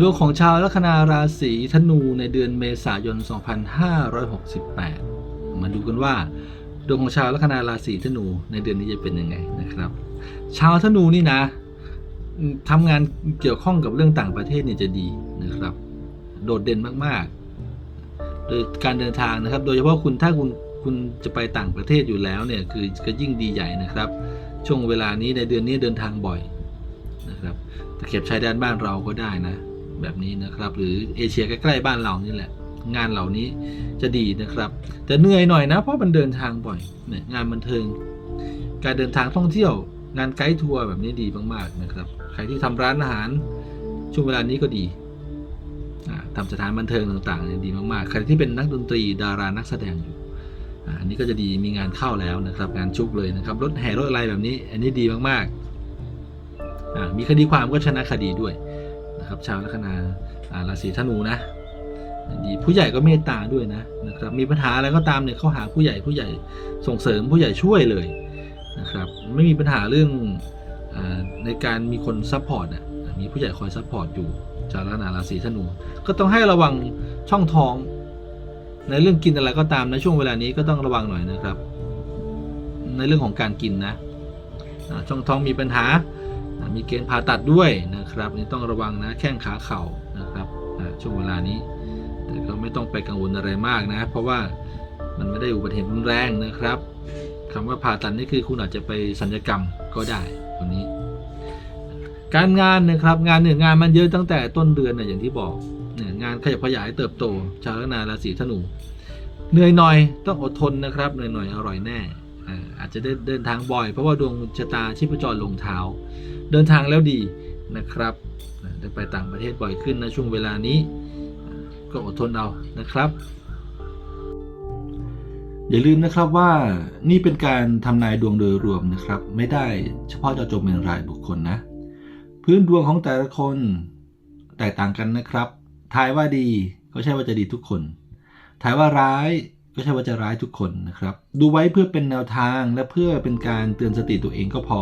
ดวงของชาวลัคนาราศีธนูในเดือนเมษายน 2568 มาดูกันว่า ดวงของชาวลัคนาราศีธนูในเดือนนี้จะเป็นยังไงนะครับ ชาวธนูนี่นะทำงานเกี่ยวข้องกับเรื่องต่างประเทศเนี่ยจะดีนะครับ โดดเด่นมากๆ โดยการเดินทางนะครับ โดยเฉพาะคุณถ้าคุณคุณจะไปต่างประเทศอยู่แล้วเนี่ยคือก็ยิ่งดีใหญ่นะครับ ช่วงเวลานี้ในเดือนนี้เดินทางบ่อยนะครับตะเข็บชายแดนบ้านเราก็ได้นะ แบบนี้นะครับ หรือเอเชียใกล้ๆบ้านเรานี่แหละ งานเหล่านี้จะดีนะครับ แต่เหนื่อยหน่อยนะ เพราะมันเดินทางบ่อยเนี่ยงานบันเทิง การเดินทางท่องเที่ยว งานไกด์ทัวร์แบบนี้ดีมากๆนะครับ ใครที่ทำร้านอาหารช่วงเวลานี้ก็ดีอ่าทำสถานบันเทิงต่างๆเนี่ยดีมากๆ ใครที่เป็นนักดนตรีดารานักแสดงอยู่อันนี้ก็จะดีมีงานเข้าแล้วนะครับ งานชุกเลยนะครับรถแห่รถอะไรแบบนี้ อันนี้ดีมากๆมีคดีความก็ชนะคดีด้วย นะครับ ชาวลัคนาราศีธนูนะดีผู้ใหญ่ก็เมตตาด้วยนะนะครับ มีปัญหาอะไรก็ตามเนี่ยเข้าหาผู้ใหญ่ผู้ใหญ่ส่งเสริมผู้ใหญ่ช่วยเลยนะครับ ไม่มีปัญหาเรื่องอในการมีคนซัพพอร์ตอะมีผู้ใหญ่คอยซัพพอร์ตอยู่ชาวลัคนาราศีธนู ก็ต้องให้ระวังช่องท้อง ในเรื่องกินอะไรก็ตามในช่วงเวลานี้ก็ต้องระวังหน่อยนะครับ ในเรื่องของการกินนะช่องท้องมีปัญหา มีเกณฑ์ผ่าตัดด้วยนะครับนี่ต้องระวังนะแข้งขาเข่านะครับช่วงเวลานี้ แต่ก็ไม่ต้องไปกังวลอะไรมากนะ เพราะว่ามันไม่ได้อุบัติเหตุรุนแรงนะครับคำว่าผ่าตัดนี่คือคุณอาจจะไปสัญญกรรมก็ได้วันนี้ การงานนะครับงานเนี่ยงานมันเยอะตั้งแต่ต้นเดือนเนี่ยอย่างที่บอกเนี่ยงานขยับขยายเติบโต ชาวลัคนาราศีธนูเหนื่อยหน่อยต้องอดทนนะครับเหนื่อยหน่อยอร่อยแน่ อาจจะได้เดินทางบ่อย เพราะว่าดวงชะตาชีพจรลงเท้า เดินทางแล้วดีนะครับได้ไปต่างประเทศบ่อยขึ้นนะช่วงเวลานี้ก็อดทนเอานะครับ อย่าลืมนะครับว่านี่เป็นการทำนายดวงโดยรวมนะครับ ไม่ได้เฉพาะเจาะจงเป็นรายบุคคลนะ พื้นดวงของแต่ละคนแตกต่างกันนะครับ ทายว่าดีก็ใช่ว่าจะดีทุกคน ทายว่าร้าย ก็ใช่ว่าจะร้ายทุกคนนะครับ ดูไว้เพื่อเป็นแนวทางและเพื่อเป็นการเตือนสติตัวเองก็พอ